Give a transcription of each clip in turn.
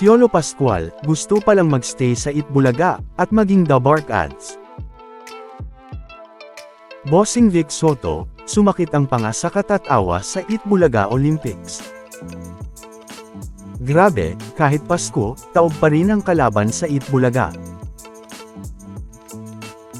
Piolo Pascual, gusto palang magstay sa Itbulaga, at maging The Bark Ads. Bossing Vic Soto, sumakit ang panga sa katatawa sa Itbulaga Olympics. Grabe, kahit Pasko, taob pa rin ang kalaban sa Itbulaga.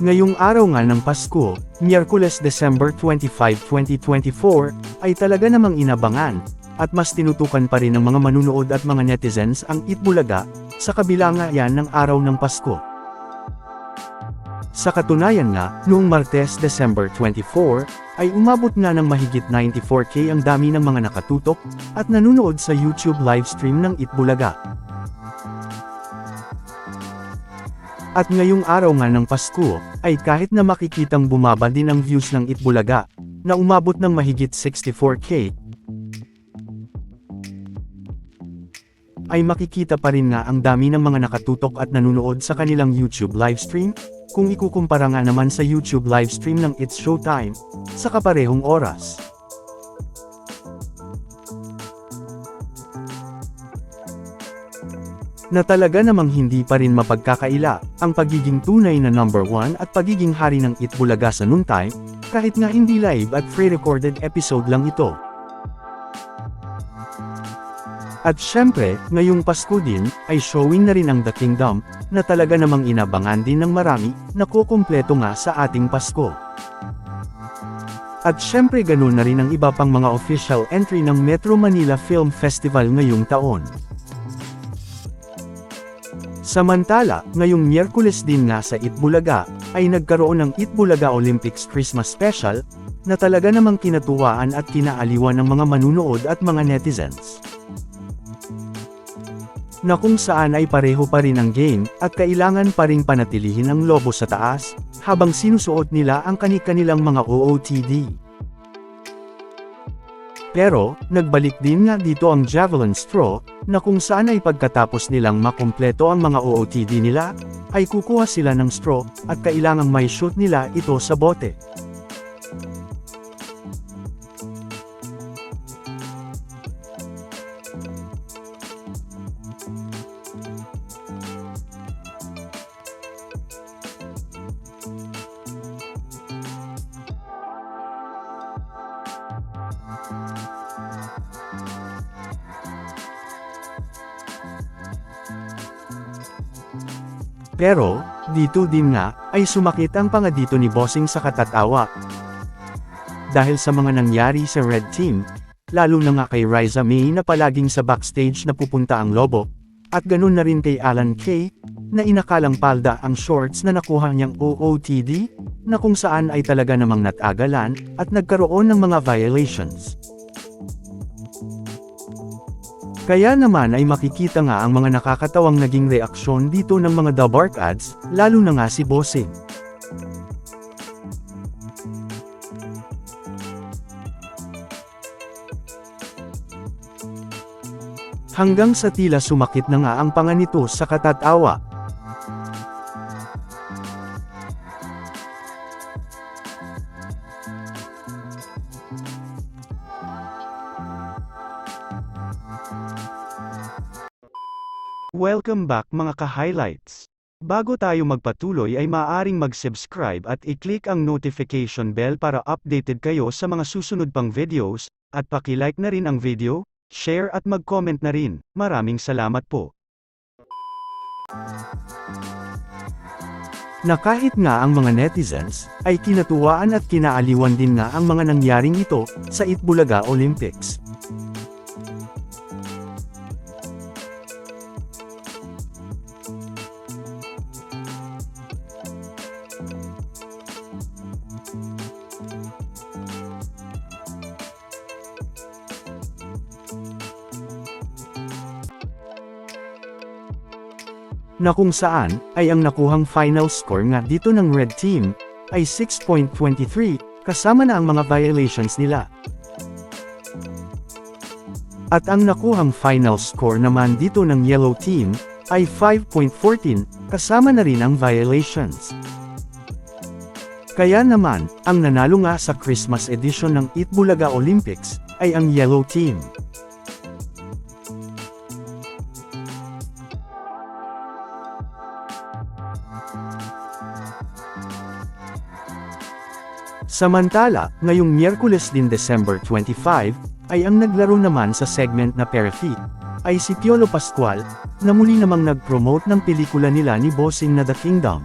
Ngayong araw nga ng Pasko, Miyerkules December 25, 2024, ay talaga namang inabangan, at mas tinutukan pa rin ng mga manunood at mga netizens ang Itbulaga, sa kabila nga ng araw ng Pasko. Sa katunayan nga, noong Martes December 24, ay umabot na ng mahigit 94k ang dami ng mga nakatutok, at nanunood sa YouTube livestream ng Itbulaga. At ngayong araw nga ng Pasko, ay kahit na makikitang bumaba din ang views ng Itbulaga, na umabot ng mahigit 64k, ay makikita pa rin nga ang dami ng mga nakatutok at nanunood sa kanilang YouTube livestream, kung ikukumpara nga naman sa YouTube livestream ng It's Showtime, sa kaparehong oras. Na talaga namang hindi pa rin mapagkakaila, ang pagiging tunay na number one at pagiging hari ng Itbulaga sa noontime, kahit nga hindi live at pre-recorded episode lang ito. At syempre, ngayong Pasko din, ay showing na rin ang The Kingdom, na talaga namang inabangan din ng marami, na kukumpleto nga sa ating Pasko. At syempre ganun na rin ang iba pang mga official entry ng Metro Manila Film Festival ngayong taon. Samantala, ngayong Miyerkules din nga sa Itbulaga, ay nagkaroon ng Itbulaga Olympics Christmas Special, na talaga namang kinatuwaan at kinaaliwan ng mga manunood at mga netizens na kung saan ay pareho pa rin ang game, at kailangan pa ring panatilihin ang lobo sa taas, habang sinusuot nila ang kani-kanilang mga OOTD. Pero, nagbalik din nga dito ang Javelin Straw, na kung saan ay pagkatapos nilang makumpleto ang mga OOTD nila, ay kukuha sila ng straw, at kailangang may shoot nila ito sa bote. Pero, dito din nga, ay sumakit ang panga dito ni Bossing sa katatawa. Dahil sa mga nangyari sa Red Team, lalo na nga kay Riza May na palaging sa backstage na pupunta ang lobo, at ganun na rin kay Alan Kay, na inakalang palda ang shorts na nakuha niyang OOTD, na kung saan ay talaga namang natagalan, at nagkaroon ng mga violations. Kaya naman ay makikita nga ang mga nakakatawang naging reaksyon dito ng mga The Bark ads, lalo na nga si Bossing. Hanggang sa tila sumakit na nga ang panga nito sa katatawa. Welcome back mga ka-highlights. Bago tayo magpatuloy ay maaaring mag-subscribe at i-click ang notification bell para updated kayo sa mga susunod pang videos, at paki-like na rin ang video, share at mag-comment na rin. Maraming salamat po. Na kahit nga ang mga netizens, ay kinatuwaan at kinaaliwan din nga ang mga nangyaring ito, sa Itbulaga Olympics. Na kung saan, ay ang nakuhang final score nga dito ng Red Team, ay 6.23, kasama na ang mga violations nila. At ang nakuhang final score naman dito ng Yellow Team, ay 5.14, kasama na rin ang violations. Kaya naman, ang nanalo nga sa Christmas edition ng Itbulaga Olympics, ay ang Yellow Team. Samantala, ngayong Miyerkules din December 25, ay ang naglaro naman sa segment na Perfi, ay si Piolo Pascual, na muli namang nag-promote ng pelikula nila ni Bossing na The Kingdom.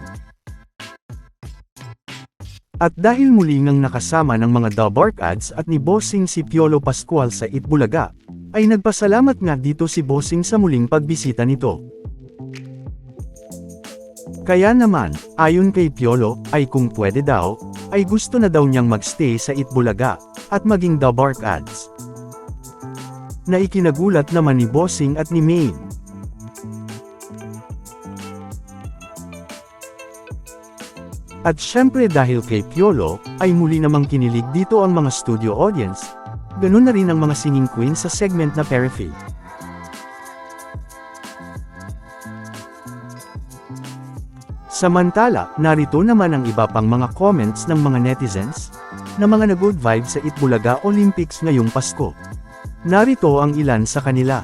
At dahil muli ngang nakasama ng mga Dubark ads at ni Bossing si Piolo Pascual sa Itbulaga, ay nagpasalamat nga dito si Bossing sa muling pagbisita nito. Kaya naman, ayon kay Piolo, ay kung pwede daw, ay gusto na daw niyang magstay sa Itbulaga, at maging Dubark ads. Na ikinagulat naman ni Bossing at ni Maine. At syempre dahil kay Piolo, ay muli namang kinilig dito ang mga studio audience. Ganun na rin ang mga singing queen sa segment na Periphery. Samantala, narito naman ang iba pang mga comments ng mga netizens, na mga nag-good vibes sa Itbulaga Olympics ngayong Pasko. Narito ang ilan sa kanila.